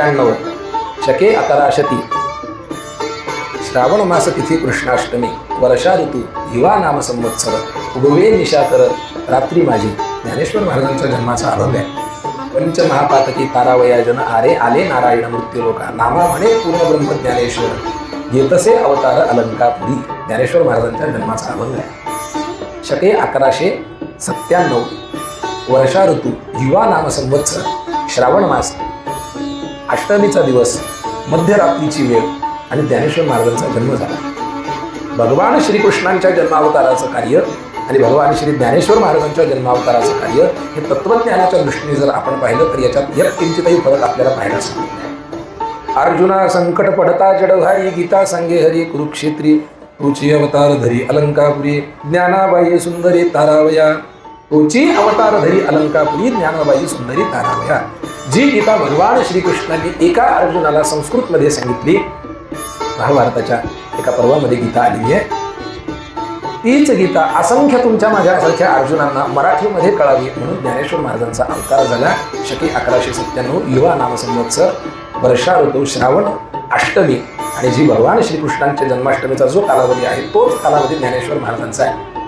सत्त्याण्णव. शके अकराशती. श्रावण मास तिथी कृष्णाष्टमी. वर्षा ऋतू युवा नाम संवत्सर. उगवे निशाकर रात्री माझी. ज्ञानेश्वर महाराजांच्या जन्माचा आरंभ आहे. पंच महापातकी तारावयाजन आरे आले नारायण मृत्यूलोका नामा म्हणे पूर्ण ब्रह्म ज्ञानेश्वर. येतसे अवतार अलंकापुरी. ज्ञानेश्वर महाराजांच्या जन्माचा अभंग आहे. शके अकराशे सत्त्याण्णव. वर्षा ऋतू युवा नाम संवत्सर. श्रावण मास अष्टमीचा दिवस मध्यरात्रीची वेळ आणि ज्ञानेश्वर महाराजांचा जन्म झाला. भगवान श्रीकृष्णांच्या जन्मावताराचं कार्य आणि भगवान श्री ज्ञानेश्वर महाराजांच्या जन्मावताराचं कार्य हे तत्वज्ञानाच्या दृष्टीने जर आपण पाहिलं तर याच्यात यत किंचितही फरक आपल्याला पाहायला सांगितला अर्जुना संकट पडता जडभारी गीता सांगे हरी कुरुक्षेत्री रुची अवतार धरी अलंकापुरी ज्ञानाबाई सुंदरी तारावया. रुची अवतार धरी अलंकापुरी ज्ञानाबाई सुंदरी तारावया. जी गीता भगवान श्रीकृष्णांनी एका अर्जुनाला संस्कृतमध्ये सांगितली महाभारताच्या एका पर्वामध्ये गीता आलेली आहे. तीच गीता असंख्य तुमच्या माझ्यासारख्या अर्जुनांना मराठीमध्ये कळावी म्हणून ज्ञानेश्वर महाराजांचा अवतार झाला. शके अकराशे सत्त्याण्णव युवा नामसंवत्सर वर्षा ऋतू श्रावण अष्टमी. आणि जी भगवान श्रीकृष्णांच्या जन्माष्टमीचा जो कालावधी आहे तोच कालावधी ज्ञानेश्वर महाराजांचा आहे.